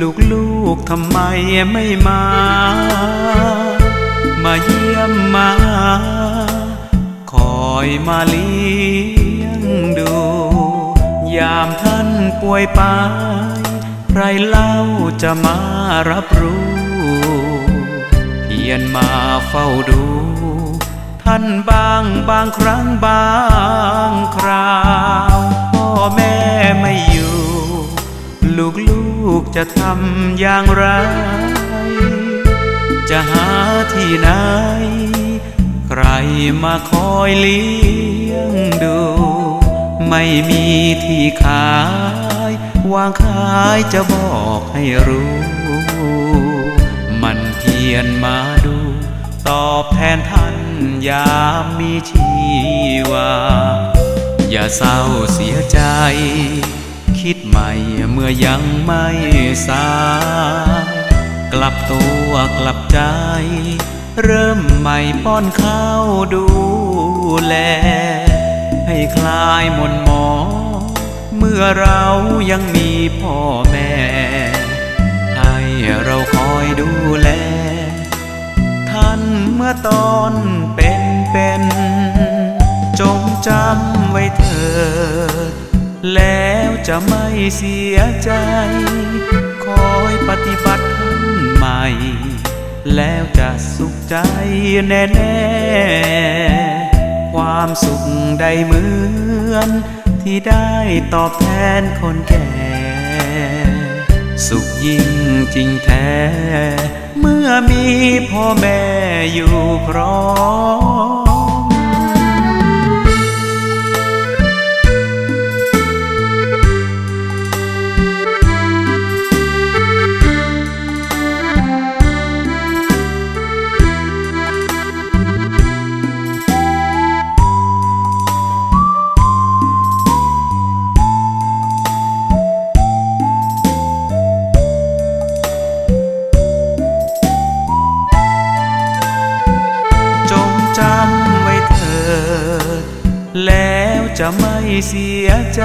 ลูกลูกทำไมไม่มา มาเยี่ยมมา คอยมาเลี้ยงดู ยามท่านป่วยไปใครเล่าจะมารับรู้ เพียนมาเฝ้าดู ท่านบางบางครั้งบางครา กลูกจะทำอย่างไร จะหาที่ไหน ใครมาคอยเลี้ยงดู ไม่มีที่ขาย วางขายจะบอกให้รู้ มันเพียนมาดู ตอบแทนท่านยามมีชีวา อย่าเศร้าเสียใจ คิดใหม่เมื่อยังไม่สาย กลับตัวกลับใจ เริ่มใหม่ป้อนข้าวดูแล ให้คลายมนหมองเมื่อเรายังมีพ่อแม่ ให้เราคอยดูแล ท่านเมื่อตอนเป็นเป็น จงจำไว้เถิด แล้วจะไม่เสียใจ คอยปฏิบัติท่านใหม่ แล้วจะสุขใจแน่แน่ๆความสุขได้เหมือน ที่ได้ตอบแทนคนแก่ สุขยิ่งจริงแท้ เมื่อมีพ่อแม่อยู่พร้อม จะไม่เสียใจ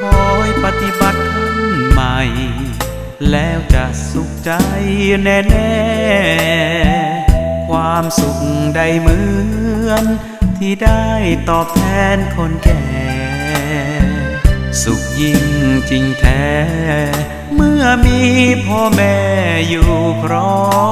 คอยปฏิบัติท่านใหม่ แล้วจะสุขใจแน่แน่ๆความสุขได้เหมือน ที่ได้ตอบแทนคนแก่ สุขยิ่งจริงแท้ เมื่อมีพ่อแม่อยู่พร้อม